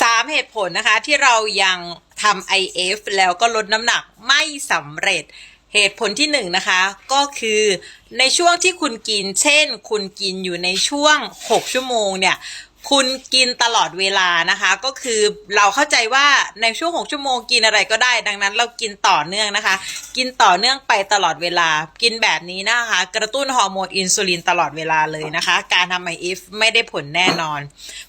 สามเหตุผลนะคะที่เรายังทำ IF แล้วก็ลดน้ำหนักไม่สำเร็จเหตุผลที่1นงนะคะก็คือในช่วงที่คุณกิน เช่น คุณกินอยู่ในช่วง 6 ชั่วโมงเนี่ย คุณกินตลอดเวลานะคะ ก็คือเราเข้าใจว่าในช่วง6ชั่วโมงกินอะไรก็ได้ ดังนั้นเรากินต่อเนื่องนะคะ กินต่อเนื่องไปตลอดเวลา กินแบบนี้นะคะ กระตุ้นฮอร์โมนอินซูลินตลอดเวลาเลยนะคะ การทำไอเอฟไม่ได้ผลแน่นอน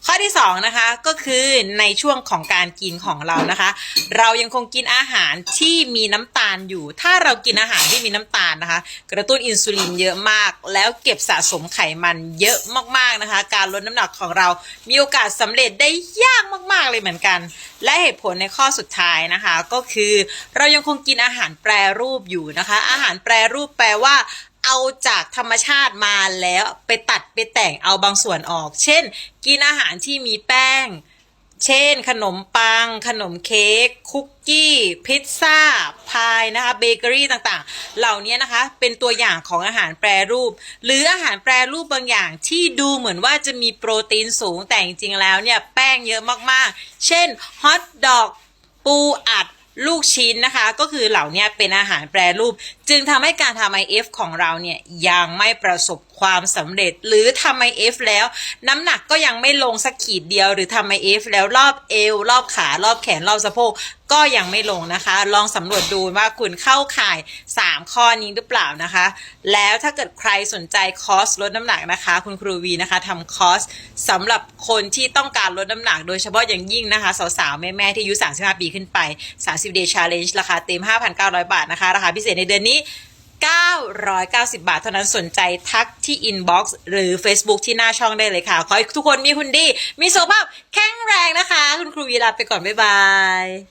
ข้อที่2นะคะก็คือในช่วงของการกินของเรานะคะ เรายังคงกินอาหารที่มีน้ำตาลอยู่ ถ้าเรากินอาหารที่มีน้ำตาลนะคะ กระตุ้นอินซูลินเยอะมาก แล้วเก็บสะสมไขมันเยอะมากๆนะคะ การลดน้ำหนักของเรามีโอกาสสำเร็จได้ยากมาก ๆ เลยเหมือนกัน และเหตุผลในข้อสุดท้ายนะคะ ก็คือเรายังคงกินอาหารแปรรูปอยู่นะคะ อาหารแปรรูปแปลว่าเอาจากธรรมชาติมาแล้วไปตัดไปแต่งเอาบางส่วนออก เช่น กินอาหารที่มีแป้ง เช่น ขนมปัง ขนมเค้ก คุกกี้ พิซซ่า พายนะคะ เบเกอรี่ต่างๆ เหล่านี้นะคะ เป็นตัวอย่างของอาหารแปรรูป หรืออาหารแปรรูปบางอย่างที่ดูเหมือนว่าจะมีโปรตีนสูงแต่จริงๆแล้วเนี่ย แป้งเยอะมากๆ เช่น ฮอทดอก ปูอัดลูกชิ้นนะคะ ก็คือเหล่านี้เป็นอาหารแปรรูป จึงทำให้การทำ IF ของเราเนี่ยยังไม่ประสบความสำเร็จ หรือทำ IF แล้ว น้ำหนักก็ยังไม่ลงสักขีดเดียว หรือทำ IF แล้วรอบเอว รอบขารอบแขนรอบสะโพกก็ยังไม่ลงนะคะ ลองสำรวจดูว่าคุณเข้าข่าย 3 ข้อนี้หรือเปล่านะคะ แล้วถ้าเกิดใครสนใจคอร์สลดน้ำหนักนะคะ คุณครูวีนะคะทำคอร์สสำหรับคนที่ต้องการลดน้ำหนัก โดยเฉพาะอย่างยิ่งนะคะ สาวๆ แม่ๆ ที่อายุ 35 ปีขึ้นไป 30 day challenge ราคาเต็ม 5,900 บาทนะคะ ราคาพิเศษในเดือนนี้ 990 บาท เท่านั้นสนใจทักที่อินบ็อกซ์หรือ Facebook ที่หน้าช่องได้เลยค่ะ ขอให้ทุกคนมีหุ่นดี มีสุขภาพแข็งแรงนะคะ คุณครูวีลาไปก่อน บ๊ายบาย